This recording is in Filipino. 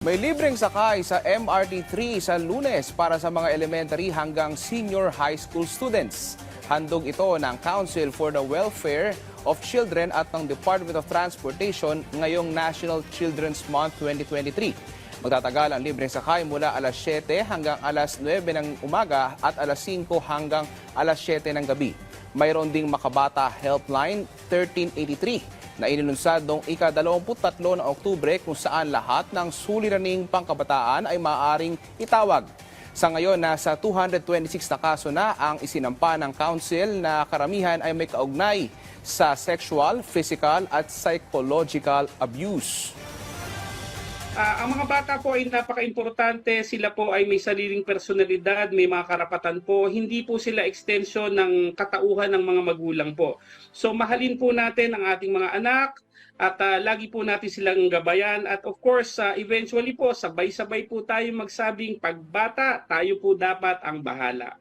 May libreng sakay sa MRT3 sa lunes para sa mga elementary hanggang senior high school students. Handog ito ng Council for the Welfare of Children at ng Department of Transportation ngayong National Children's Month 2023. Magtatagal ang libreng sakay mula alas 7 hanggang alas 9 ng umaga at alas 5 hanggang alas 7 ng gabi. Mayroon ding Makabata Helpline 1383 na inilunsad noong ika-23 ng Oktubre kung saan lahat ng suliraning pangkabataan ay maaaring itawag. Sa ngayon, nasa 226 na kaso na ang isinampa ng Council na karamihan ay may kaugnay sa sexual, physical at psychological abuse. Ah, ang mga bata po ay napaka-importante. Sila po ay may sariling personalidad, may mga karapatan po. Hindi po sila extension ng katauhan ng mga magulang po. So mahalin po natin ang ating mga anak at ah, lagi po natin silang gabayan. At of course, ah, eventually po, sabay-sabay po tayo magsabing pagbata, tayo po dapat ang bahala.